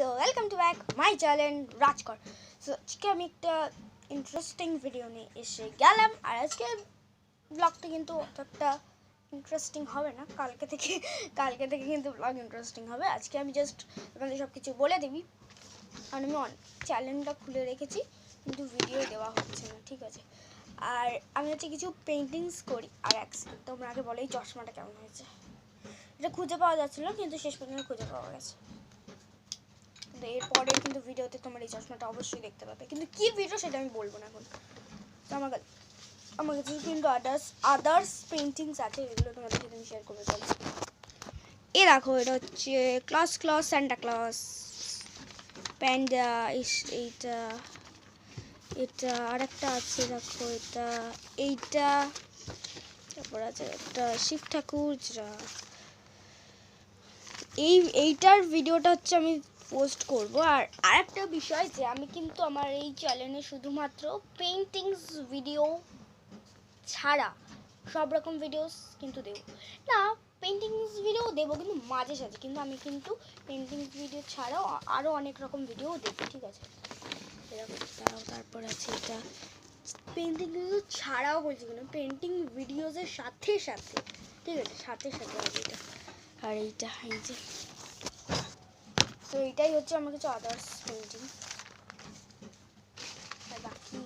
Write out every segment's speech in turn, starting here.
So welcome to back my channel রাজকর so আজকে আমি একটা ইন্টারেস্টিং ভিডিও নিয়ে এসে গেলাম। আর আজকে ব্লগটা কিন্তু অতটা ইন্টারেস্টিং হবে না। কালকে থেকে কালকে থেকে কিন্তু ব্লগ ইন্টারেস্টিং হবে। আজকে আমি জাস্ট তোমাদের সব কিছু বলে দিবি। আর আমি অন চ্যানেলটা খুলে রেখেছি, কিন্তু ভিডিও দেওয়া হচ্ছে না, ঠিক আছে? আর আমি হচ্ছে কিছু পেন্টিংস করি। আর এক তোমরা আগে বলো এই চশমাটা কেমন হয়েছে? এটা খুঁজে পাওয়া যাচ্ছিল কিন্তু শেষ পর্যন্ত খুঁজে পাওয়া গেছে। কিন্তু এরপরে কিন্তু ভিডিওতে তোমার এই চশমাটা অবশ্যই দেখতে পাবে। কিন্তু কি ভিডিও সেটা আমি বলব না এখন। তো আমার কাছে আমার কাছে কিন্তু আদার্স আদার্স পেন্টিংস আছে, এগুলো তোমাদের সাথে আমি শেয়ার করব। চলো এ দেখো, এটা হচ্ছে class class santa class panda এইটা এটা আরেকটা আছে, দেখো এটা। এইটা তারপর আছে একটা শিব ঠাকুর এই এইটার ভিডিওটা হচ্ছে আমি পোস্ট করব। আর আরেকটা বিষয় যে আমি কিন্তু আমার এই চ্যানেলে শুধুমাত্র পেন্টিংস ভিডিও ছাড়া সব রকম ভিডিওস কিন্তু দেবো। না পেন্টিংস ভিডিও দেবো কিন্তু মাঝে সাঝে, কিন্তু আমি কিন্তু পেন্টিংস ভিডিও ছাড়াও আরও অনেক রকম ভিডিও দেবো, ঠিক আছে? এরকম দাঁড়াও তারপর আছে এটা। পেন্টিং ভিডিও ছাড়াও বলছি কেন? পেন্টিং ভিডিওসের সাথে সাথে, ঠিক আছে? সাথে সাথে আছে এটা। আর এইটা, এই যে তো এটাই হচ্ছে আমার কাছে আদার্স পেন্টিং বাকি,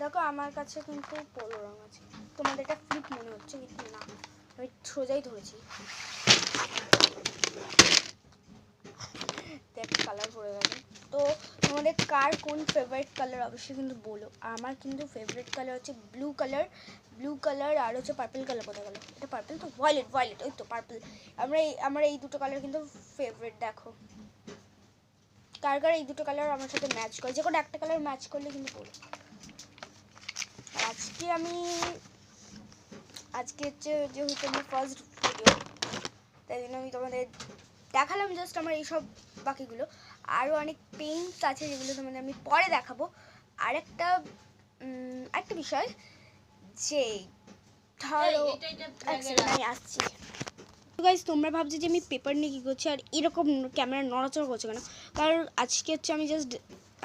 দেখো আমার কাছে কিন্তু পোলো রং আছে। তোমাদের এটা ফ্লিপ মনে হচ্ছে, কিন্তু না, আমি সোজাই ধরেছি। দেখ কালার পড়ে গেছে। তো তোমাদের কার কোন ফেভারিট কালার অবশ্যই কিন্তু বলো। আমার কিন্তু ফেভারিট কালার হচ্ছে ব্লু কালার ব্লু কালার আর হচ্ছে পার্পল কালার কোথায় গেলো? এটা পার্পল তো? ভয়েলেট ভয়েলেট ওই তো পার্পল আমরা এই, আমার এই দুটো কালার কিন্তু ফেভারিট দেখো। কার কার এই দুটো কালার আমার সাথে ম্যাচ করে? যে কোনো একটা কালার ম্যাচ করলে কিন্তু আর আজকে আমি আজকে হচ্ছে যেহেতু আমি ফার্স্ট ভিডিও তাই জন্য আমি তোমাদের দেখালাম জাস্ট আমার এইসব বাকিগুলো। আরও অনেক পেইন্টস আছে যেগুলো তোমাদের আমি পরে দেখাবো। আরেকটা উম, আরেকটা বিষয় যে ধরো এক আমি আসছি। গাইজ তোমরা ভাবছ যে আমি পেপার নিয়ে কী করছি আর এরকম ক্যামেরা নড়াচড়া করছে কেন? কারণ আজকে হচ্ছে আমি জাস্ট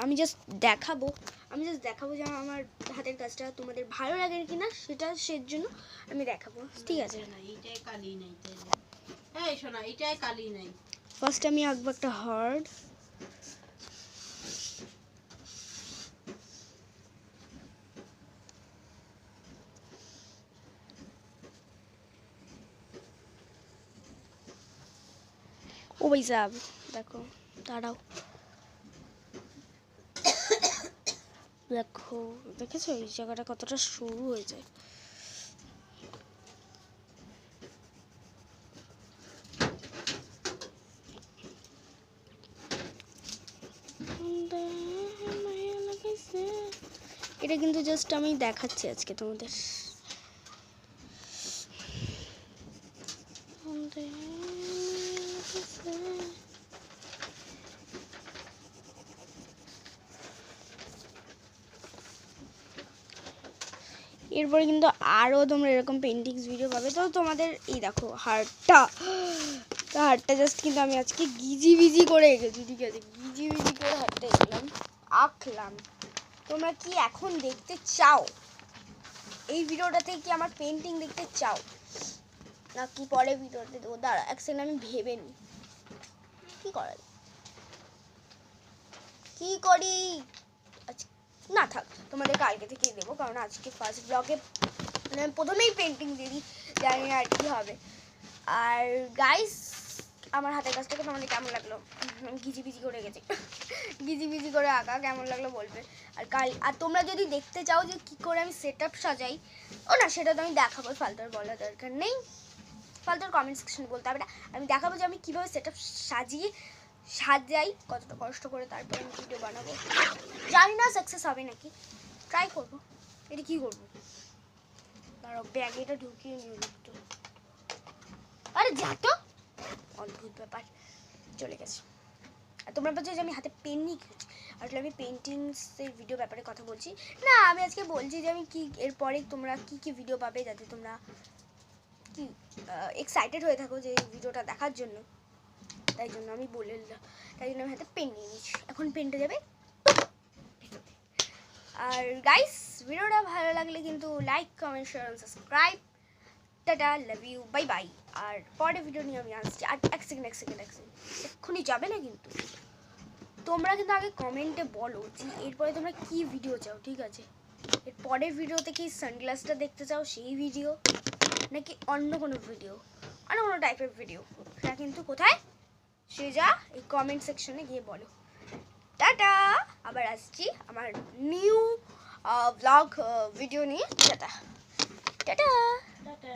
আমি জাস্ট দেখাবো আমি জাস্ট দেখাবো যে আমার হাতের কাজটা তোমাদের ভালো লাগে কি না সেটা সের জন্য আমি দেখাবো। ঠিক আছে? ফার্স্ট আমি আঁকবো একটা হার্ড ভাই সাহেব দেখো, দাঁড়াও। দেখো, দেখেছ? এই জায়গাটা কতটা সরু হয়ে যায়। এটা কিন্তু জাস্ট আমি দেখাচ্ছি আজকে তোমাদের। এরপরে কিন্তু আরও তোমরা এরকম পেন্টিংস ভিডিও পাবে। তো তোমাদের এই দেখো হার্টটা হারটা জাস্ট কিন্তু আমি আজকে গিজি বিজি করে এঁকেছি, ঠিক আছে? গিজি বিজি করে হারটা এঁকলাম, আঁকলাম। তোমরা কি এখন দেখতে চাও? এই ভিডিওটাতে কি আমার পেন্টিং দেখতে চাও? না কি পরে ভিডিওতে দেবো দাঁড়া এক সেকেন্ড আমি ভেবে নিই। কী করা? কি করি? আচ্ছা না থাক তোমাদের কালকে থেকেই দেবো কারণ আজকে ফার্স্ট ব্লগে মানে আমি প্রথমেই পেন্টিং দিয়ে দিই জানি আর কি হবে। আর গাইস আমার হাতের কাজটাকে তোমাদের কেমন লাগল? উম, গিজি বিজি করে গেছি। গিজি বিজি করে আঁকা কেমন লাগল বলবে? আর কাল আর তোমরা যদি দেখতে চাও যে কি করে আমি সেট আপ সাজাই ও না সেটা তো আমি দেখাবো ফালতুর বলার দরকার নেই। ফালতুর কমেন্ট সেকশনে বলতে হবে না। আমি দেখাবো যে আমি কীভাবে সেট সাজিয়ে সাজাই, কতটা কষ্ট করে তারপর আমি ভিডিও বানাবো। জানি না সাকসেস হবে নাকি। ট্রাই করব। এটা কী করব? দাঁড়াও ব্যাগে এটা ঢুকিয়ে একটু আরে যা তো! অদ্ভুত ব্যাপার। চলে গেছে। আর তোমরা বলছো যে আমি হাতে পেন নিয়ে খেলছি আসলে আমি পেন্টিংসের ভিডিও ব্যাপারে কথা বলছি। না, আমি আজকে বলছি যে আমি কি, এরপরে তোমরা কি কি ভিডিও পাবে যাতে তোমরা এক্সাইটেড হয়ে থাকো যে ভিডিওটা দেখার জন্য। তাই জন্য আমি বলে দিলাম তাই জন্য আমি হাতে পেন নিয়ে নিচ্ছি। এখন পেনটা যাবে আর গাইস ভিডিওটা ভালো লাগলে কিন্তু like comment share subscribe tata love you bye bye আর পরে ভিডিও নিয়ে আমি আসছি। আর এক সেকেন্ড এক সেকেন্ড এক সেকেন্ড এক্ষুনি যাবে না কিন্তু? তোমরা কিন্তু আগে কমেন্টে বলো যে এরপরে তোমরা কি ভিডিও চাও, ঠিক আছে? এর পরের ভিডিওতে কি সানগ্লাসটা দেখতে চাও? সেই ভিডিও নাকি অন্য কোনো ভিডিও? অন্য কোনো টাইপের ভিডিও সেটা কিন্তু কোথায়? সে যা এই কমেন্ট সেকশনে গিয়ে বলো। টাটা! আবার আসছি আমার নিউ ব্লগ ভিডিও নিয়ে। টাটা! টাটা! টাটা!